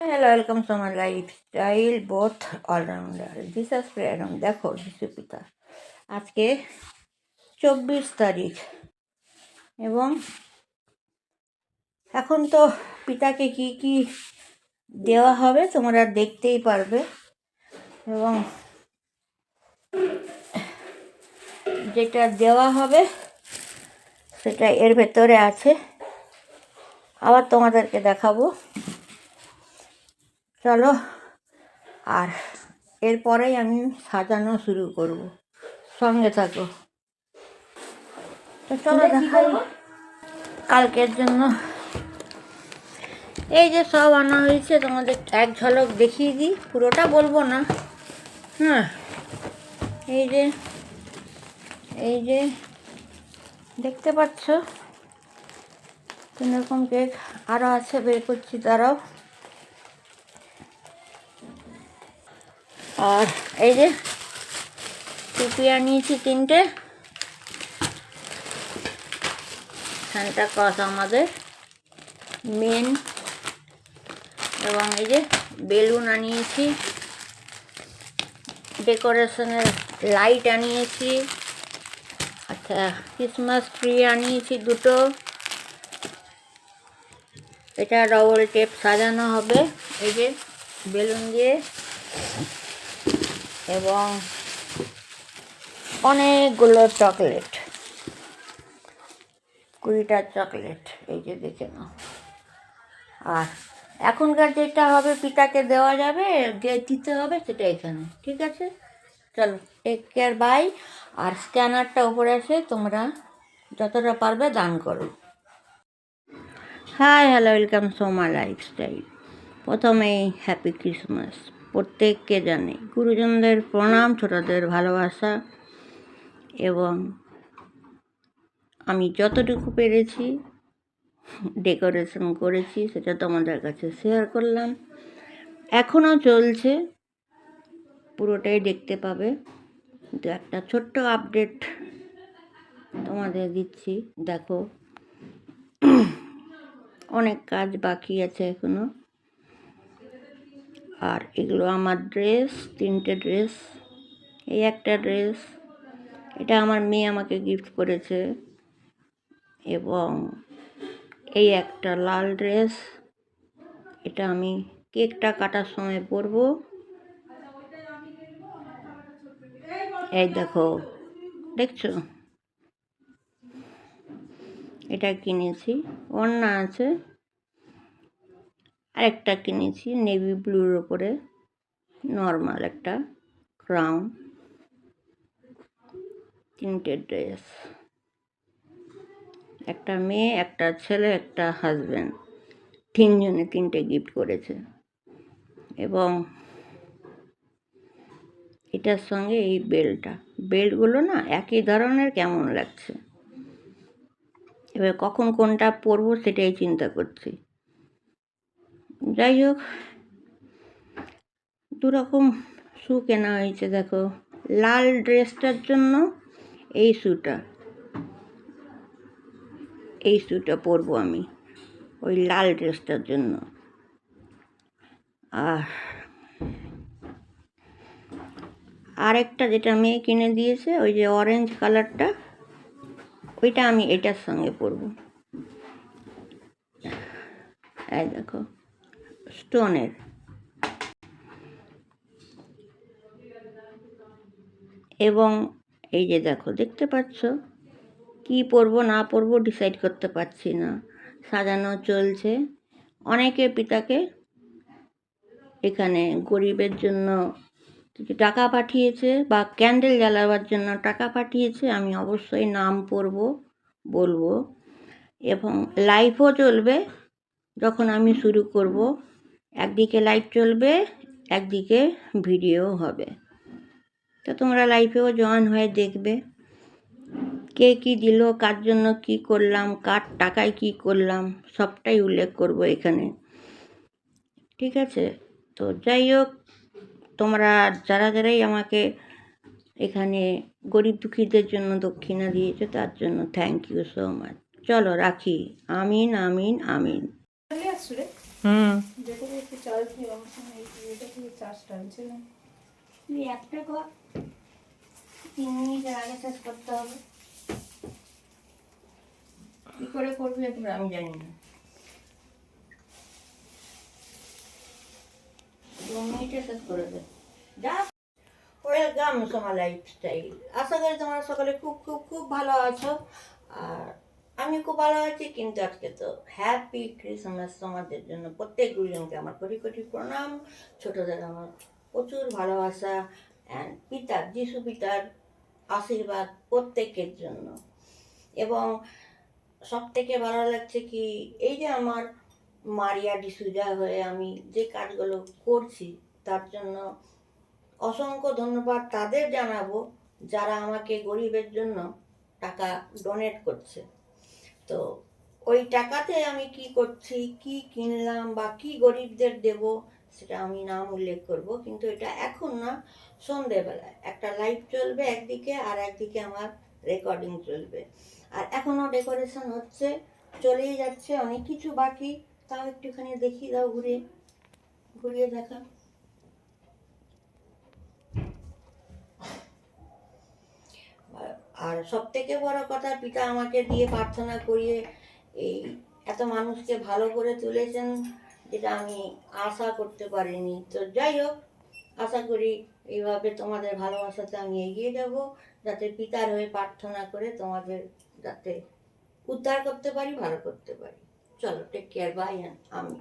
Hello, welcome to my lifestyle, both all-rounder. Jesus প্রেরম দেখো যিশু পিতা আজকে চব্বিশ তারিখ এবং এখন তো পিতাকে কি কি দেওয়া হবে তোমরা দেখতেই পারবে এবং যেটা দেওয়া হবে সেটা এর ভেতরে আছে আবার তোমাদেরকে দেখাবো চলো আর এরপরেই আমি সাজানো শুরু করব। সঙ্গে থাকো। তো চলো দেখাই। কালকের জন্য। এই যে সব আনা হয়েছে তোমাদের এক ঝলক দেখিয়ে দিই। পুরোটা বলব না। হ্যাঁ এই যে এই যে দেখতে পাচ্ছ? তিন রকম কেক আরও আছে বের করছি তারাও আর এই যে টুপি আনিয়েছি তিনটে। সান্টা আমাদের, মেন। এবং এই যে বেলুন আনিয়েছি, ডেকোরেশনের লাইট আনিয়েছি আচ্ছা ক্রিসমাস ট্রি আনিয়েছি দুটো। এটা ডবল টেপ সাজানো হবে, এই যে বেলুন দিয়ে। এবং অনেকগুলো চকলেট। কুড়িটা চকলেট, এই যে দেখে নাও। আর এখনকার যেটা হবে, পিতাকে দেওয়া যাবে, যে দিতে হবে সেটা এখানে, ঠিক আছে? চলো টেক কেয়ার বাই আর স্ক্যানারটা উপরে আছে তোমরা যতটা পারবে দান করো। Hi hello welcome Soma lifestyle প্রথমেই হ্যাপি ক্রিসমাস প্রত্যেককে জানে। গুরুজনদের প্রণাম, ছোটদের ভালোবাসা এবং আমি যতটুকু পেরেছি ডেকোরেশন করেছি, সেটা তোমাদের কাছে শেয়ার করলাম। এখনও চলছে, পুরোটাই দেখতে পাবে। কিন্তু একটা ছোট্ট আপডেট তোমাদের দিচ্ছি। দেখো, অনেক কাজ বাকি আছে এখনও। আর এগুলো আমার ড্রেস, তিনটে ড্রেস, এই একটা ড্রেস। এটা আমার মেয়ে আমাকে গিফট করেছে এবং এই একটা লাল ড্রেস। এটা আমি কেকটা কাটার সময় পরবো। এই দেখো, দেখছ? এটা কিনেছি, অন্যা আছে। আরেকটা কিনেছি নেভি ব্লুর ওপরে নর্মাল একটা ক্রাউন তিনটে ড্রেস একটা মেয়ে, একটা ছেলে, একটা হাজব্যান্ড তিনজনে তিনটে গিফট করেছে। এবং এটার সঙ্গে এই বেল্টটা বেল্টগুলো না একই ধরনের কেমন লাগছে? এবার কখন কোনটা পরবো সেটাই চিন্তা করছি। যাই হোক, দুরকম শু কেনা হয়েছে, দেখো। লাল ড্রেসটার জন্য এই শ্যুটা এই শ্যুটা পরবো আমি, ওই লাল ড্রেসটার জন্য। আর আরেকটা যেটা মেয়ে কিনে দিয়েছে, ওই যে অরেঞ্জ কালারটা ওইটা আমি এটার সঙ্গে পরবো। এই দেখো। স্টোনের এবং এই যে দেখো, দেখতে পাচ্ছ? কি পরবো, না পরব ডিসাইড করতে পারছি না। সাজানো চলছে। অনেকে পিতাকে এখানে গরিবের জন্য কিছু টাকা পাঠিয়েছে বা ক্যান্ডেল জ্বালাবার জন্য টাকা পাঠিয়েছে, আমি অবশ্যই নাম পড়ব বলব। এবং লাইভও চলবে যখন আমি শুরু করব। একদিকে লাইভ চলবে, একদিকে ভিডিও হবে। তো তোমরা লাইভেও জয়েন হয়ে দেখবে। কে কী দিল, কার জন্য কি করলাম, কার টাকায় কি করলাম, সবটাই উল্লেখ করব এখানে। ঠিক আছে? তো যাই হোক, তোমরা যারা যারাই আমাকে এখানে গরিব দুঃখীদের জন্য দক্ষিণা দিয়েছ, তার জন্য থ্যাংক ইউ সো মাচ চলো রাখি। আমিন আমিন আমিন। হুম। যেটা একটু চার্জ দিয়ে আমার সঙ্গে এটা থেকে চার্জ টানছে তুই একটা কর। তিন মিনিটের আগে শেষ করতে হবে। কি করে করবি এখন আমি জানি না। দু মিনিটে শেষ করে দে। যা। Welcome Soma lifestyle. আশা করি তোমরা সকলে খুব খুব খুব ভালো আছো। আর আমি খুব ভালো আছি, কিন্তু আজকে তো হ্যাপি ক্রিসমাস তোমাদের জন্য। প্রত্যেক গুরুজনকে আমার কোটি কোটি প্রণাম। ছোটদের আমার প্রচুর ভালোবাসা। অ্যান্ড পিতার, যিশু পিতার আশীর্বাদ প্রত্যেকের জন্য। এবং সব থেকে ভালো লাগছে কি, এই যে আমার মারিয়া ডিসুজা হয়ে আমি যে কাজগুলো করছি, তার জন্য অসংখ্য ধন্যবাদ তাদের জানাব, যারা আমাকে গরিবের জন্য টাকা ডোনেট করছে। তো ওই টাকাতে আমি কি করছি, কি কিনলাম বা কি গরিবদের দেব সেটা আমি নাম উল্লেখ করব, কিন্তু এটা এখন না সন্ধেবেলায় একটা লাইভ চলবে একদিকে আর একদিকে আমার রেকর্ডিং চলবে। আর এখনও ডেকোরেশন হচ্ছে, চলেই যাচ্ছে, অনেক কিছু বাকি। তাও একটুখানি দেখিয়ে দাও ঘুরে ঘুরিয়ে দেখা। আর সব থেকে বড় কথা পিতা আমাকে দিয়ে প্রার্থনা করিয়ে এই এত মানুষকে ভালো করে তুলেছেন যেটা আমি আশা করতে পারিনি। তো যাই হোক, আশা করি এইভাবে তোমাদের ভালোবাসাতে আমি এগিয়ে যাব, যাতে পিতার হয়ে প্রার্থনা করে তোমাদের যাতে উদ্ধার করতে পারি, ভালো করতে পারি। চলো টেক কেয়ার বাই আমি